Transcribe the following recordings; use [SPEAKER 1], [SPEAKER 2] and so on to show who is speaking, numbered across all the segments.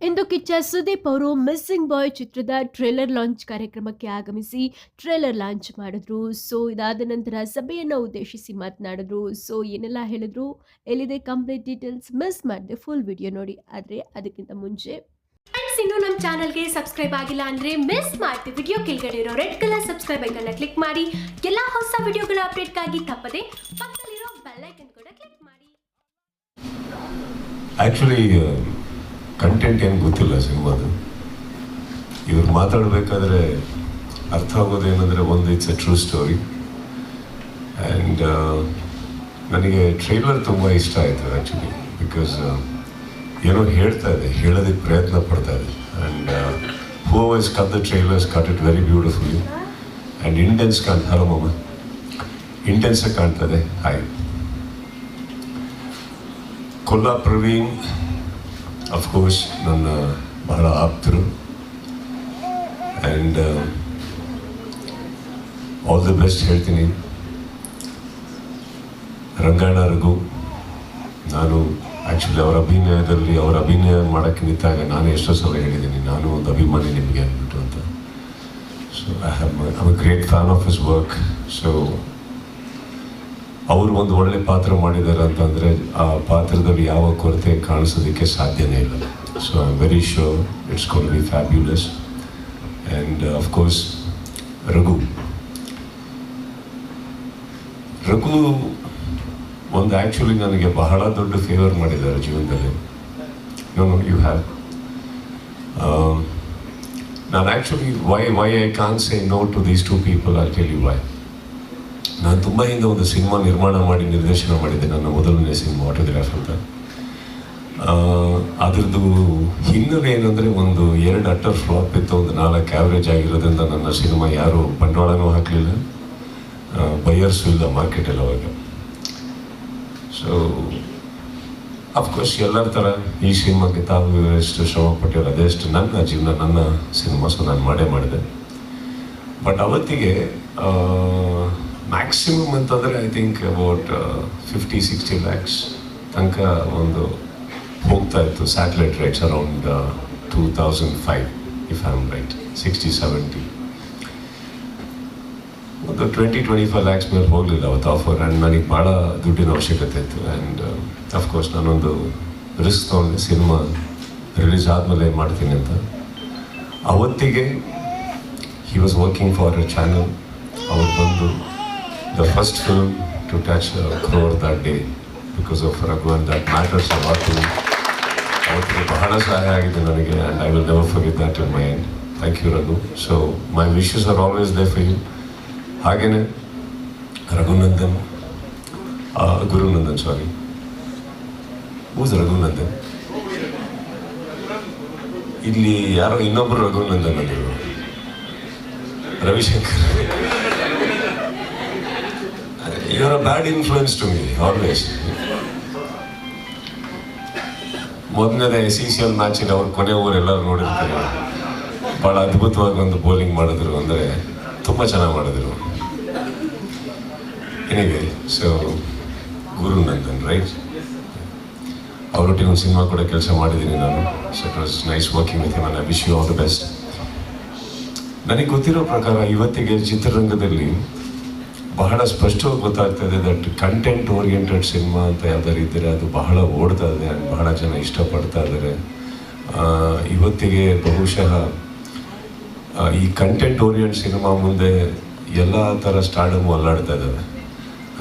[SPEAKER 1] ಇಂದು ಕಿಚ್ಚ ಸುದೀಪ್ ಅವರು ಮಿಸ್ಸಿಂಗ್ ಬಾಯ್ ಚಿತ್ರದ trailer launch ಕಾರ್ಯಕ್ರಮಕ್ಕೆ ಆಗಮಿಸಿ ಟ್ರೇಲರ್ ಲಾಂಚ್ ಮಾಡಿದ್ರು. ಸೊ, ಇದಾದ ನಂತರ ಸಭೆಯನ್ನು ಉದ್ದೇಶಿಸಿ ಮಾತನಾಡಿದ್ರು. ಸೊ, ಏನೆಲ್ಲ ಹೇಳಿದ್ರು? ಎಲ್ಲಿದೆ ಕಂಪ್ಲೀಟ್ ಡೀಟೇಲ್ಸ್ ಮಿಸ್ ಮಾಡಿದೆ ಫುಲ್ ವಿಡಿಯೋ ನೋಡಿ. ಆದರೆ ಅದಕ್ಕಿಂತ ಮುಂಚೆ
[SPEAKER 2] ಇನ್ನು ನಮ್ಮ ಚಾನಲ್ಗೆ ಸಬ್ಸ್ಕ್ರೈಬ್ ಆಗಿಲ್ಲ ಅಂದ್ರೆ ಮಿಸ್ ಮಾಡ್ತೀವಿ ವಿಡಿಯೋ ಕೆಳಗಡೆ ಇರೋ ರೆಡ್ ಕಲರ್ ಸಬ್ಸ್ಕ್ರೈಬ್ ಐಕನ್ನ ಕ್ಲಿಕ್ ಮಾಡಿ. ಎಲ್ಲಾ ಹೊಸ ವಿಡಿಯೋಗಳ ಅಪ್ಡೇಟ್ಗಾಗಿ ತಪ್ಪದೆ ಪಕ್ಕದಲ್ಲಿರೋ ಬೆಲ್ ಐಕನ್ ಕೂಡ ಕ್ಲಿಕ್ ಮಾಡಿ.
[SPEAKER 3] ಆ್ಯಕ್ಚುಲಿ ಕಂಟೆಂಟ್ ಏನು ಗೊತ್ತಿಲ್ಲ ಸಿನಿಮಾದು. ಇವ್ರು ಮಾತಾಡಬೇಕಾದ್ರೆ ಅರ್ಥ ಆಗೋದೇನೆಂದರೆ ಒಂದು it's a true story and ನನಗೆ ಟ್ರೈಲರ್ ತುಂಬ ಇಷ್ಟ ಆಯಿತು ಆ್ಯಕ್ಚುಲಿ ಬಿಕಾಸ್ ಏನೋ ಹೇಳ್ತಾ ಇದೆ, ಹೇಳೋದಕ್ಕೆ ಪ್ರಯತ್ನ ಪಡ್ತಾ ಇದೆ. And who wise cut the trailers cut it very beautifully and intense ಕಾಣ್, ಹಲೋ ಮಮ್ಮ ಇಂಟೆನ್ಸಾಗಿ ಕಾಣ್ತದೆ ಹಾಯ್ ಕೊಲ್ಲಾ ಪ್ರವೀಣ್ ಅಫ್ಕೋರ್ಸ್ ನನ್ನ ಬಹಳ ಆಪ್ತರು. ಆ್ಯಂಡ್ ಆಲ್ ದಿ ಬೆಸ್ಟ್ ಹೇಳ್ತೀನಿ. ರಂಗಾಯಣ ರಘು, ನಾನು ಆ್ಯಕ್ಚುಲಿ ಅವರ ಅಭಿನಯದಲ್ಲಿ, ಅವರ ಅಭಿನಯ ಮಾಡೋಕ್ಕೆ ನಿಂತಾಗ ನಾನು ಎಷ್ಟೋ ಸಲ ಹೇಳಿದ್ದೀನಿ. ನಾನು ಒಂದು ಅಭಿಮಾನಿ ನಿಮಗೆ ಅಂದ್ಬಿಟ್ಟು ಅಂತ. So I have a great fan of his work so ಅವರು ಒಂದು ಒಳ್ಳೆ ಪಾತ್ರ ಮಾಡಿದ್ದಾರೆ ಅಂತಂದರೆ ಆ ಪಾತ್ರದಲ್ಲಿ ಯಾವ ಕೊರತೆ ಕಾಣಿಸೋದಕ್ಕೆ ಸಾಧ್ಯನೇ ಇಲ್ಲ. So I very sure it's gonna be fabulous and of course Raghu. Raghu ಒಂದು ಆ್ಯಕ್ಚುಲಿ ನನಗೆ ಬಹಳ ದೊಡ್ಡ ಫೇವರ್ ಮಾಡಿದ್ದಾರೆ ಜೀವನದಲ್ಲಿ. ನೋ ಯು ಹ್ಯಾವ್ ನಾನು actually why why I can't say no to these two people are tell you why ನಾನು ತುಂಬ ಹಿಂದೆ ಒಂದು ಸಿನಿಮಾ ನಿರ್ಮಾಣ ಮಾಡಿ, ನಿರ್ದೇಶನ ಮಾಡಿದ್ದೆ. ನನ್ನ ಮೊದಲನೇ ಸಿನಿಮಾ ಆಟೋಗ್ರಾಫ್ ಅಂತ. ಅದರದ್ದು ಹಿನ್ನೆಲೆ ಏನಂದರೆ ಒಂದು ಎರಡು ಅಟ್ಟರ್ ಫ್ಲಾಪ್ ಇತ್ತು. ಒಂದು ನಾಲ್ಕು ಆ್ಯಾವ್ರೇಜ್ ಆಗಿರೋದ್ರಿಂದ ನನ್ನ ಸಿನಿಮಾ ಯಾರು ಬಂಡವಾಳನೂ ಹಾಕಲಿಲ್ಲ. ಬೈಯರ್ಸು ಇಲ್ಲ ಮಾರ್ಕೆಟಲ್ಲಿ ಅವಾಗ. ಸೊ ಅಫ್ಕೋರ್ಸ್ ಎಲ್ಲರ ಥರ ಈ ಸಿನಿಮಾಕ್ಕೆ ತಾವು ಎಷ್ಟು ಶ್ರಮ ಪಟ್ಟಿರೋ ಅದೆಷ್ಟು ನನ್ನ ಜೀವನ, ನನ್ನ ಸಿನಿಮಾ ಸೊ ನಾನು ಮಾಡೇ ಮಾಡಿದೆ. ಬಟ್ ಅವತ್ತಿಗೆ ಮ್ಯಾಕ್ಸಿಮಮ್ ಅಂತಂದರೆ I think about fifty sixty lakhs ತನಕ ಒಂದು ಹೋಗ್ತಾ ಇತ್ತು. Satellite rights around two thousand five if I am right sixty seventy ಒಂದು ಟ್ವೆಂಟಿ ಟ್ವೆಂಟಿ ಫೈವ್ ಲ್ಯಾಕ್ಸ್ ಮೇಲೆ ಹೋಗಲಿಲ್ಲ ಅವತ್ತು. ಆಫರ್ ಆ್ಯಂಡ್ ನನಗೆ ಭಾಳ ದುಡ್ಡಿನ ಅವಶ್ಯಕತೆ ಇತ್ತು. ಆ್ಯಂಡ್ ಅಫ್ಕೋರ್ಸ್ ನಾನೊಂದು ರಿಸ್ಕ್ ತೊಗೊಂಡೆ. ಸಿನಿಮಾ ರಿಲೀಸ್ ಆದಮೇಲೆ ಮಾಡ್ತೀನಿ ಅಂತ. ಅವತ್ತಿಗೆ he was working for a channel ಅವ್ರು ಬಂದು the first film to touch crore that day because of ರಘುವನ್ that matters ಅವಾತು ಅವತ್ತಿಗೆ ಬಹಳ ಸಹಾಯ ಆಗಿದೆ ನನಗೆ and I will never forget that in my end thank you Raghu so my wishes are always there for you ಹಾಗೆಯೇ Raghunandan Gurunandan sorry who's Raghunandan ಇಲ್ಲಿ ಯಾರೋ ಇನ್ನೊಬ್ಬರು ರಘುನಂದನ್ ಅಂದರು. Ravishankar. You're a bad influence to me, always. ಮೊದಲನೇ ಸಿ ಸಿ ಎಲ್ ಮ್ಯಾಚಿಗೆ ಅವ್ರು ಕೊನೆ over ಎಲ್ಲರೂ ನೋಡಿರ್ತಾರೆ. ಭಾಳ ಅದ್ಭುತವಾಗಿ ಒಂದು ಬೌಲಿಂಗ್ ಮಾಡಿದ್ರು ಅಂದರೆ ತುಂಬ ಚೆನ್ನಾಗಿ ಮಾಡಿದ್ರು. ಏನಿದೆ ಸೊ ಗುರುನಂದನ್ ರೈಟ್ ಅವರೊಟ್ಟಿಗೆ ಒಂದು ಸಿನಿಮಾ ಕೂಡ ಕೆಲಸ ಮಾಡಿದ್ದೀನಿ ನಾನು. So it was nice working with him I wish you all the best ನನಗೆ ಗೊತ್ತಿರೋ ಪ್ರಕಾರ ಇವತ್ತಿಗೆ ಚಿತ್ರರಂಗದಲ್ಲಿ ಬಹಳ ಸ್ಪಷ್ಟವಾಗಿ ಗೊತ್ತಾಗ್ತಾ ಇದೆ ದಟ್ ಕಂಟೆಂಟ್ ಓರಿಯೆಂಟೆಡ್ ಸಿನಿಮಾ ಅಂತ ಯಾವ್ದಾರು ಇದ್ದರೆ ಅದು ಬಹಳ ಓಡ್ತಾ ಇದೆ ಬಹಳ ಜನ ಇಷ್ಟಪಡ್ತಾ ಇದ್ದಾರೆ ಇವತ್ತಿಗೆ ಬಹುಶಃ ಈ ಕಂಟೆಂಟ್ ಓರಿಯೆಂಟ್ ಸಿನಿಮಾ ಮುಂದೆ ಎಲ್ಲ ಥರ ಸ್ಟಾರ್ಡಮ್ ಅಲ್ಲಾಡ್ತಾ ಇದ್ದಾವೆ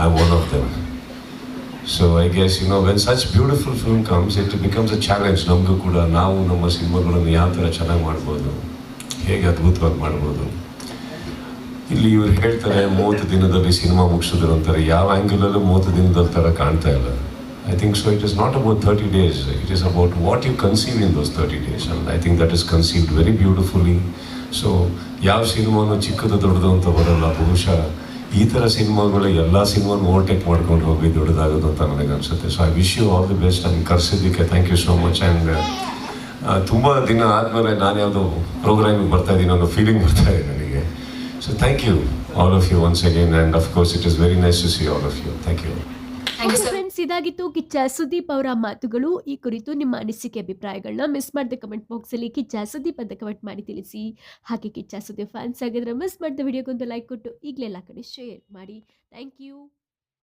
[SPEAKER 3] I one of them so I guess you know when such beautiful film comes it becomes a challenge ನಮಗೂ ಕೂಡ, ನಾವು ನಮ್ಮ ಸಿನಿಮಾಗಳನ್ನು ಯಾವ ಥರ ಚೆನ್ನಾಗಿ ಮಾಡ್ಬೋದು, ಹೇಗೆ ಅದ್ಭುತವಾಗಿ ಮಾಡ್ಬೋದು. ಇಲ್ಲಿ ಇವ್ರು ಹೇಳ್ತಾರೆ, ಮೂವತ್ತು ದಿನದಲ್ಲಿ ಸಿನಿಮಾ ಮುಗಿಸಿದ್ರು ಅಂತಾರೆ. ಯಾವ ಆ್ಯಂಗಲಲ್ಲೂ ಮೂವತ್ತು ದಿನದಲ್ಲಿ ಥರ ಕಾಣ್ತಾ ಇಲ್ಲ. I think so it is not about thirty days it is about what you conceive in those thirty days and I think that is conceived very beautifully so ಯಾವ ಸಿನಿಮಾನು ಚಿಕ್ಕದು ದೊಡ್ಡದು ಅಂತ ಬರೋಲ್ಲ. ಬಹುಶಃ ಈ ಥರ ಸಿನಿಮಾಗಳು ಎಲ್ಲ ಸಿನಿಮಾನು ಓವರ್ಟೇಕ್ ಮಾಡ್ಕೊಂಡು ಹೋಗಿ ದೊಡ್ಡದಾಗೋದು ಅಂತ ನನಗೆ ಅನಿಸುತ್ತೆ. So I wish you all the best ನಾನು ಕರೆಸಿದ್ದಕ್ಕೆ thank you so much and ತುಂಬ ದಿನ ಆದಮೇಲೆ ನಾನು ಯಾವುದೋ ಪ್ರೋಗ್ರಾಮಿಗೆ ಬರ್ತಾ ಇದ್ದೀನಿ ಅನ್ನೋ ಫೀಲಿಂಗ್ ಬರ್ತಾ ಇದೆ. ನನಗೆ thank you, you of you once again, and of course it is very nice to see all
[SPEAKER 2] of you. Thank
[SPEAKER 1] friends friends ಇದಾಗಿತ್ತು ಕಿಚ್ಚ ಸುದೀಪ್ ಅವರ ಮಾತುಗಳು. ಈ ಕುರಿತು ನಿಮ್ಮ ಅನಿಸಿಕೆ ಅಭಿಪ್ರಾಯಗಳನ್ನ ಮಿಸ್ ಮಾಡದೆ ಕಮೆಂಟ್ ಬಾಕ್ಸಲ್ಲಿ ಕಿಚ್ಚ ಸುದೀಪ್ ಅಂತ ಕಮೆಂಟ್ ಮಾಡಿ ತಿಳಿಸಿ. ಹಾಗೆ ಕಿಚ್ಚ ಸುದೀಪ್ ಫ್ಯಾನ್ಸ್ ಆಗಿದ್ರೆ ಮಿಸ್ ಮಾಡಿದ ವಿಡಿಯೋಗೊಂದು ಲೈಕ್ ಕೊಟ್ಟು ಈಗಲೆಲ್ಲ ಕಡೆ ಶೇರ್ ಮಾಡಿ. Thank you